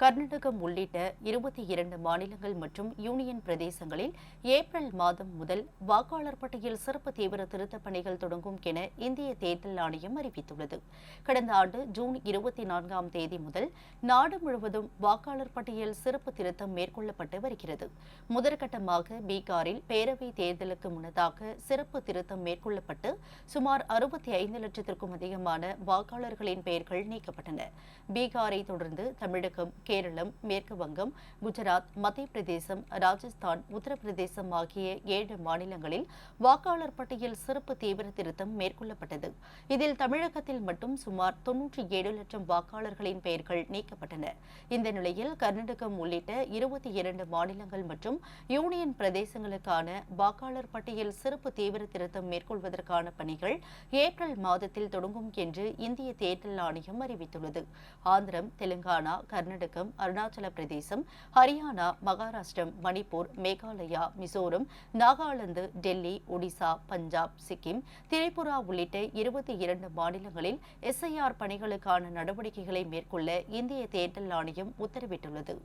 கர்நாடகம் உள்ளிட்ட இருபத்தி இரண்டு மாநிலங்கள் மற்றும் யூனியன் பிரதேசங்களில் ஏப்ரல் மாதம் முதல் வாக்காளர் பட்டியல் சிறப்பு தீவிர திருத்தப் பணிகள் தொடங்கும் என இந்திய தேர்தல் ஆணையம் அறிவித்துள்ளது. கடந்த ஆண்டு ஜூன் இருபத்தி நான்காம் தேதி முதல் நாடு முழுவதும் வாக்காளர் பட்டியல் சிறப்பு திருத்தம் மேற்கொள்ளப்பட்டு வருகிறது. முதற்கட்டமாக பீகாரில் பேரவை தேர்தலுக்கு முன்னதாக சிறப்பு திருத்தம் மேற்கொள்ளப்பட்டு சுமார் அறுபத்தி ஐந்து லட்சத்திற்கும் அதிகமான வாக்காளர்களின் பெயர்கள் நீக்கப்பட்டன. பீகாரை தொடர்ந்து தமிழகம் கேரளம் மேற்கு வங்கம் குஜராத் மத்திய பிரதேசம் ராஜஸ்தான் உத்தரப்பிரதேசம் ஆகிய ஏழு மாநிலங்களில் வாக்காளர் பட்டியல் சிறப்பு தீவிர திருத்தம் மேற்கொள்ளப்பட்டது. இதில் தமிழகத்தில் மட்டும் சுமார் தொன்னூற்றி ஏழு லட்சம் வாக்காளர்களின் பெயர்கள் நீக்கப்பட்டன. இந்த நிலையில் கர்நாடகம் உள்ளிட்ட இருபத்தி இரண்டு மாநிலங்கள் மற்றும் யூனியன் பிரதேசங்களுக்கான வாக்காளர் பட்டியல் சிறப்பு தீவிர திருத்தம் மேற்கொள்வதற்கான பணிகள் ஏப்ரல் மாதத்தில் தொடங்கும் என்று இந்திய தேர்தல் ஆணையம் அறிவித்துள்ளது. ஆந்திரம் தெலுங்கானா கர்நாடகம் அருணாச்சல பிரதேசம் ஹரியானா மகாராஷ்டிரம் மணிப்பூர் மேகாலயா மிசோரம் நாகாலாந்து டெல்லி ஒடிசா பஞ்சாப் சிக்கிம் திரிபுரா உள்ளிட்ட இருபத்தி இரண்டு மாநிலங்களில் எஸ்ஐஆர் பணிகளுக்கான நடவடிக்கைகளை மேற்கொள்ள இந்திய தேர்தல் ஆணையம் உத்தரவிட்டுள்ளது.